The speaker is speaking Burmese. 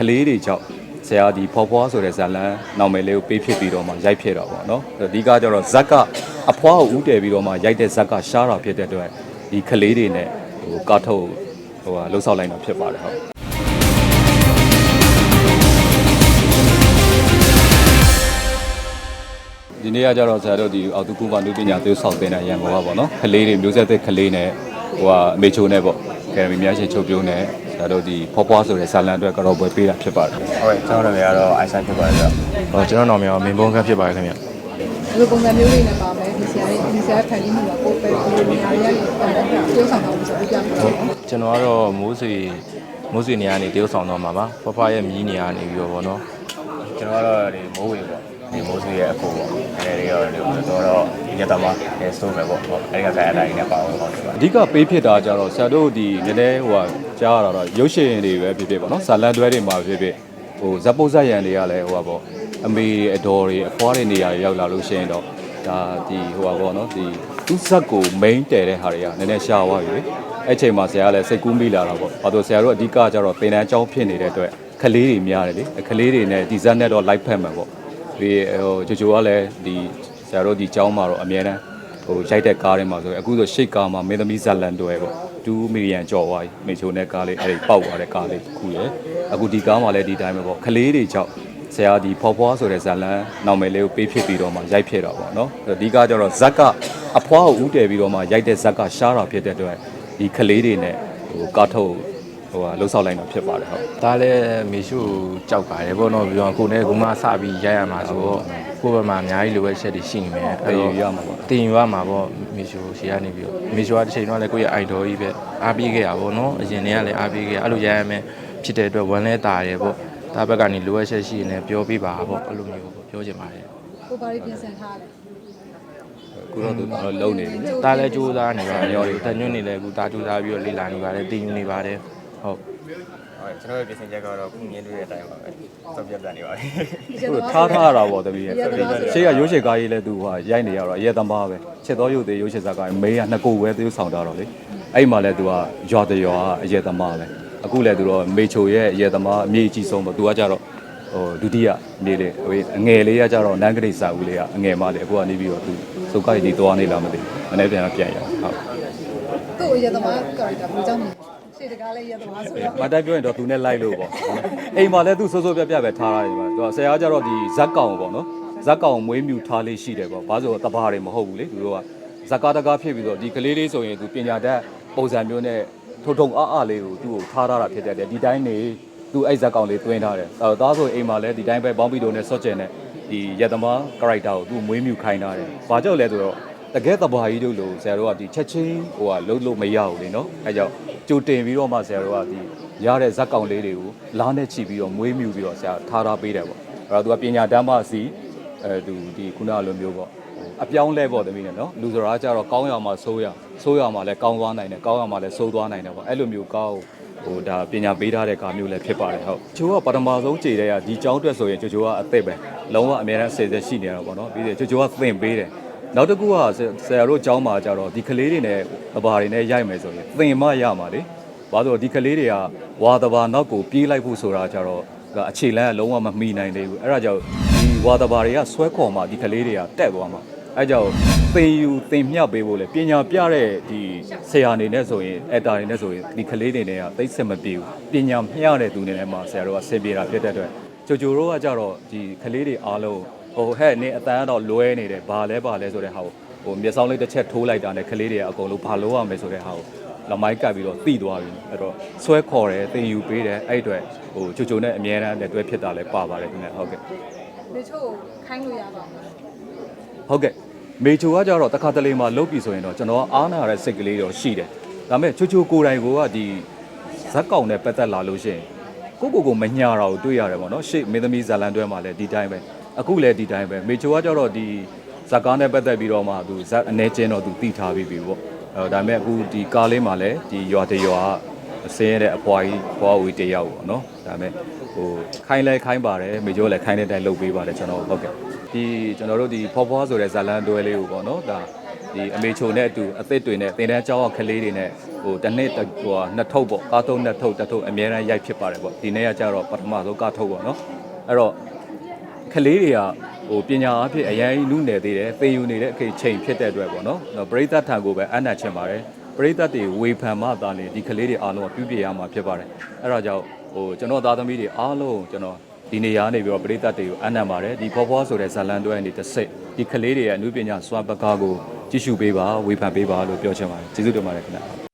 ကလေးတွေကြောင့်ဆရာဒီဖော်ဖွားဆိုတဲ့ဇာလန်နောင်မယ်လေးကိုပေးဖြစ်ပြီးတော့မှရိုက်ဖြစ်တော့ပေါ့နော်အဓိကကျတော့ဇက်ကအဖွားကိုဥတည်ပြီးတော့မှရိုက်တဲ့ဇက်ကရှားတာဖြစ်တဲ့အတွက်ဒီကလေးတွေနဲ့ဟိုကာထုတ်ဟိုဟာလှုပ်ဆောက်လိုက်တာဖြစ်ပါတယ်ဟုတ်ဒီနေ့ကကျတော့ဆရာတို့ဒီအောက်တူကူပါနုပညာသစ်ဆောက်တင်တဲ့ရန်ကုန်ကပေါ့နော်ကလေးတွေမျိုးဆက်သစ်ကလေးနဲ့ဟိုဟာအမေချိုနဲ့ပေါ့ကယ်မီများရှင်ချုပ်ပြုံးနဲ့ ဆရာတို့ဒီဖော်ဖွားဆိုတဲ့ဇာလန်အတွက်ကတော့ပွဲပေးတာဖြစ်ပါတယ်ဟုတ်ကဲ့ကျွန်တော်တို့ကတော့ iSight ဖြစ်ပါတယ်ဗျ။ဟောကျွန်တော်နာမည်ကမင်းဘုံခန့်ဖြစ်ပါတယ်ခင်ဗျ။ဒီလိုပုံစံမျိုးလေးနဲ့ပါမယ်ဒီဆရာလေးဒီဆရာဖန်တီးမှုကကိုယ်ပဲဒီလိုနေရာတွေကနေတိုးဆောင်တော့ဆိုပြီးပြပြမယ်နော်ကျွန်တော်ကတော့မိုးဆွေမိုးဆွေနေရာနေတရုတ်ဆောင်တော့မှာပါ။ဖွားဖွားရဲ့မြီးနေရာနေပြီးတော့ဗောနော်။ကျွန်တော်ကတော့ဒီမိုးဝေပေါ့။ ဒီမိုးဆွေရဲ့အကိုပေါ့။အဲဒီတွေတော့ဒီတော့တော့ညတမအဲစတိုးပဲပေါ့။ဟုတ်အဲဒီကဆိုင်အတိုင်းနဲ့ပါအောင်ပေါ့ဒီပါအဓိကပေးဖြစ်တာကြတော့ဆရာတို့ဒီနည်းနည်းဟိုဟာကြားရတာတော့ရုပ်ရှင်တွေပဲဖြစ်ဖြစ်ပေါ့နော်ဇာလန်တွဲတွေမှာဖြစ်ဖြစ်ဟိုဇက်ပုတ်ဇက်ရံတွေကလည်းဟိုဟာပေါ့အမေအတော်တွေအဖွားတွေနေရာတွေရောက်လာလို့ရှိရင်တော့ဒါဒီဟိုဟာပေါ့နော်ဒီသူ့ဇက်ကို main တည်တဲ့ဟာတွေကနည်းနည်းရှားသွားပြီလေအဲ့ချိန်မှာဆရာကလည်းစိတ်ကူးမိလာတာပေါ့ဘာလို့ဆရာတို့အဓိကကြတော့သင်တန်းကျောင်းဖြစ်နေတဲ့အတွက်ကလေးတွေများတယ်လေကလေးတွေနဲ့ဒီဇက်နဲ့တော့ live ဖက်မှာပေါ့ ပြီးဟိုဂျိုဂျိုကလည်းဒီဆရာတို့ဒီကျောင်းမှာတော့အများတန်းဟိုရိုက်တဲ့ကားတွေမှာဆိုရင်အခုဆိုရှိတ်ကားမှာမင်းသမီးဇက်လန်တွဲပေါ့2မီလီယံကျော်သွားပြီမေချိုနဲ့ကားလေးအဲ့ဒီပေါက်သွားတဲ့ကားလေးတစ်ခုရယ်အခုဒီကားမှာလည်းဒီတိုင်းပဲပေါ့ကလေးတွေကြောင့်ဆရာဒီဖော်ဖွားဆိုတဲ့ဇက်လန်နောင်မယ်လေးကိုပေးဖြစ်ပြီးတော့မှရိုက်ဖြစ်တော့ပေါ့နော်အဓိကကျတော့ဇက်ကအဖွားကိုဥတည်ပြီးတော့မှရိုက်တဲ့ဇက်ကရှားတာဖြစ်တဲ့အတွက်ဒီကလေးတွေနဲ့ဟိုကားထုတ် ဟိုဟာလှုပ်ဆောက်လိုက်တာဖြစ်ပါတယ်ဟုတ်။ဒါလည်းမေရှုကြောက်ပါတယ်ဗောနော်ပြီးတော့ကိုနဲ့ကိုမစပြီးရိုက်ရမှာဆိုတော့ကိုယ့်ဘက်မှာအများကြီးလိုပဲချက်တွေရှိနေမယ်။အဲ့ဒီရမှာပါတင်ယူရမှာပေါ့မေရှိုရှေ့ကနေပြီးတော့မေရှိုကတစ်ချိန်တော့လည်းကိုယ့်ရဲ့ idol ကြီးပဲအားပေးခဲ့ရပါဘောနော်အရင်တည်းကလည်းအားပေးခဲ့ရအဲ့လိုရရမယ်ဖြစ်တဲ့အတွက်ဝမ်းလဲတာရဲပေါ့ဒါဘက်ကနေလိုအပ်ချက်ရှိရင်လည်းပြောပြပါပေါ့အဲ့လိုမျိုးပေါ့ပြောချင်ပါတယ်ကိုပါလေးပြင်ဆင်ထားတယ်အခုတော့သူတော့လုံနေပြီဒါလည်းကြိုးစားနေပါတယ်ရောတညွန့်နေလည်းအခုဒါကြိုးစားပြီးတော့လေ့လာနေပါတယ်တင်ယူနေပါတယ် ဟုတ်ဟုတ်ကျွန်တော်ရဲ့ပြင်ဆင်ချက်ကတော့ခုမြင်တွေ့တဲ့အတိုင်းပါပဲစောက်ပြတ်တန်နေပါပြီဒီဟိုထားထားရတာပေါ့တပည့်ရဲ့ရှေ့ကရိုးရှေကားကြီးလဲသူဟာရိုက်နေရတော့အရက်သမားပဲချက်တော်ရုပ်သေးရိုးရှေဇာကားမေးကနှစ်ကိုပဲသူဆောင်တာတော့လေအဲ့မှာလဲသူကရွာတရွာအရက်သမားပဲအခုလဲသူတော့မေချိုရဲ့အရက်သမားအမြင့်ကြီးဆုံးပေါ့သူကကြတော့ဟိုဒုတိယနေလေဟိုအငယ်လေးကကြတော့နန်းကလေးစာဦးလေးကအငယ်မလေးအခုကနေပြီးတော့သူစုပ်ကိုက်ဒီသွားနေလားမသိဘူးမနေ့ပြန်ပြန်ရအောင်ဟုတ်သူ့ရသမား character ဘယ်ကြောင့်လဲ ရှေ့တကားလေးရသမားဆိုတော့မတိုက်ပြောရင်တော့သူနဲ့လိုက်လို့ပေါ့အိမ်မှာလည်းသူစိုးစိုးပြတ်ပြတ်ပဲထားရတယ်မှာသူကဆရာကကြတော့ဒီဇက်ကောင်ပေါ့နော်ဇက်ကောင်မွေးမြူထားလေးရှိတယ်ပေါ့ဘာလို့ဆိုတော့တဘာတွေမဟုတ်ဘူးလေသူတို့ကဇက်ကားတကားဖြစ်ပြီးတော့ဒီကလေးလေးဆိုရင်သူပညာတတ်ပုံစံမျိုးနဲ့ထုံထုံအားအားလေးကိုသူ့ကိုထားထားတာဖြစ်တဲ့ဒီတိုင်းနေသူအဲ့ဇက်ကောင်လေးတွင်းထားတယ်အဲသားဆိုအိမ်မှာလည်းဒီတိုင်းပဲဘောင်းပီတိုနဲ့ဆော့ကျင်နဲ့ဒီရတမား character ကိုသူမွေးမြူခိုင်းထားတယ်ဘာကြောင့်လဲဆိုတော့ တကယ်တဘာကြီးတို့လို့ဆရာတို့ကဒီချက်ချင်းဟိုကလုံးလို့မရဘူးလေနော်အဲကြောင့်ကြိုတင်ပြီးတော့မှဆရာတို့ကဒီရတဲ့ဇက်ကောင်လေးတွေကိုလားနဲ့ချီပြီးတော့မွေးမြူပြီးတော့ဆရာထားထားပေးတယ်ပေါ့အဲ့တော့သူကပညာတမ်းမစီအဲသူဒီခုနလိုမျိုးပေါ့ဟိုအပြောင်းလဲပေါ့တမီးနဲ့နော်လူစရာကြတော့ကောင်းရမှာဆိုးရဆိုးရမှာလည်းကောင်းသွားနိုင်တယ်ကောင်းရမှာလည်းဆိုးသွားနိုင်တယ်ပေါ့အဲ့လိုမျိုးကောင်းဟိုဒါပညာပေးထားတဲ့ကာမျိုးလည်းဖြစ်ပါတယ်ဟုတ်ချိုးကပထမဆုံးခြေတဲ့ကဒီကျောင်းအတွက်ဆိုရင်ချိုးချိုးကအသက်ပဲလုံးဝအများအားဆယ်ဆက်ရှိနေရတော့ပေါ့နော်ပြီးတယ်ချိုးချိုးကသင်ပေးတယ် နောက်တစ်ခုကဆရာတို့အကြောင်းမှာကြတော့ဒီကလေးတွေနဲ့တဘာတွေနဲ့ရိုက်မယ်ဆိုရင်သင်မရမှာလေဘာလို့ဒီကလေးတွေကဝါတဘာနောက်ကိုပြေးလိုက်ဖို့ဆိုတာကြတော့အခြေလန်းကလုံးဝမမီနိုင်သေးဘူးအဲ့ဒါကြောင့်ဒီဝါတဘာတွေကဆွဲခေါ်မှဒီကလေးတွေကတက်သွားမှာအဲ့ကြောင့်သင်ယူသင်မျှပေးဖို့လေပညာပြတဲ့ဒီဆရာအနေနဲ့ဆိုရင်အက်တာအနေနဲ့ဆိုရင်ဒီကလေးတွေနဲ့ကသိစက်မပြေဘူးပညာမျှတဲ့သူအနေနဲ့မှဆရာတို့ကဆင်ပြေတာဖြစ်တဲ့အတွက်ကြိုကြိုတို့ကကြတော့ဒီကလေးတွေအားလုံး ဟိုဟဲ့နေအတန်းကတော့လွဲနေတယ်ဘာလဲဘာလဲဆိုတဲ့ဟာကိုဟိုမျက်စောင်းလေးတစ်ချက်ထိုးလိုက်တာနဲ့ကလေးတွေကအကုန်လုံးဘာလို့ရမယ်ဆိုတဲ့ဟာကိုလမိုက်ကပ်ပြီးတော့တိသွားပြီအဲ့တော့ဆွဲခေါ်တယ်တင်ယူပေးတယ်အဲ့အတွက်ဟိုချိုချိုနဲ့အမြဲတမ်းလက်တွဲဖြစ်တာလည်းပါပါတယ်ခင်ဗျဟုတ်ကဲ့ဒီချို့ခိုင်းလို့ရပါမလားဟုတ်ကဲ့မေချိုကကြတော့တခါတလေမှာလုတ်ပြီဆိုရင်တော့ကျွန်တော်အားနာတဲ့စိတ်ကလေးတော့ရှိတယ်ဒါပေမဲ့ချိုချိုကိုယ်တိုင်ကဒီဇက်ကောင်နဲ့ပတ်သက်လာလို့ရှိရင်ကိုကိုကိုမညာတာကိုတွေ့ရတယ်ပေါ့နော်ရှေ့မင်းသမီးဇာလန်တွဲမှာလည်းဒီတိုင်းပဲ အခုလည်းဒီတိုင်းပဲမေချိုကကြတော့ဒီဇက်ကားနဲ့ပတ်သက်ပြီးတော့မှသူဇက်အနေချင်းတော့သူတိထားပြီးပြီပေါ့အဲဒါပေမဲ့အခုဒီကားလေးမှာလည်းဒီရွာတရွာအစင်းရတဲ့အဖွားကြီးဖွားဝီတယောက်ပေါ့နော်ဒါပေမဲ့ဟိုခိုင်းလဲခိုင်းပါတယ်မေချိုလည်းခိုင်းတဲ့အတိုင်းလုပ်ပေးပါတယ်ကျွန်တော်ဟုတ်ကဲ့ဒီကျွန်တော်တို့ဒီဖော်ဖွားဆိုတဲ့ဇာလန်တွဲလေးကိုပေါ့နော်ဒါဒီဒီအမေချိုနဲ့အတူအသစ်တွေနဲ့တင်တန်းကျောင်းကကလေးတွေနဲ့ဟိုတစ်နှစ်ဟိုနှစ်ထုပ်ပေါ့ကားသုံးနှစ်ထုပ်တစ်ထုပ်အများအားရိုက်ဖြစ်ပါတယ်ပေါ့ဒီနေ့ကကျတော့ပထမဆုံးကားထုပ်ပေါ့နော်အဲ့တော့ ကလေးတွေကဟိုပညာအဖြစ်အရင်နုနယ်သေးတယ်သေယူနေတဲ့အချိန်ဖြစ်တဲ့အတွက်ပေါ့နော်ပရိသတ်ထံကိုပဲအနက်ချင်ပါတယ်ပရိသတ်တွေဝေဖန်မှသာလေဒီကလေးတွေအားလုံးကပြုပြရမှာဖြစ်ပါတယ်အဲ့ဒါကြောင့်ဟိုကျွန်တော်သားသမီးတွေအားလုံးကျွန်တော်ဒီနေရာနေပြီးတော့ပရိသတ်တွေကိုအနက်ပါတယ်ဒီဖော်ဖော်ဆိုတဲ့ဇာလန်တွဲနေတစ်စိတ်ဒီကလေးတွေရဲ့အမှုပညာစွမ်းပကားကိုကြည့်ရှုပေးပါဝေဖန်ပေးပါလို့ပြောချင်ပါတယ်ကျေးဇူးတင်ပါတယ်ခင်ဗျာ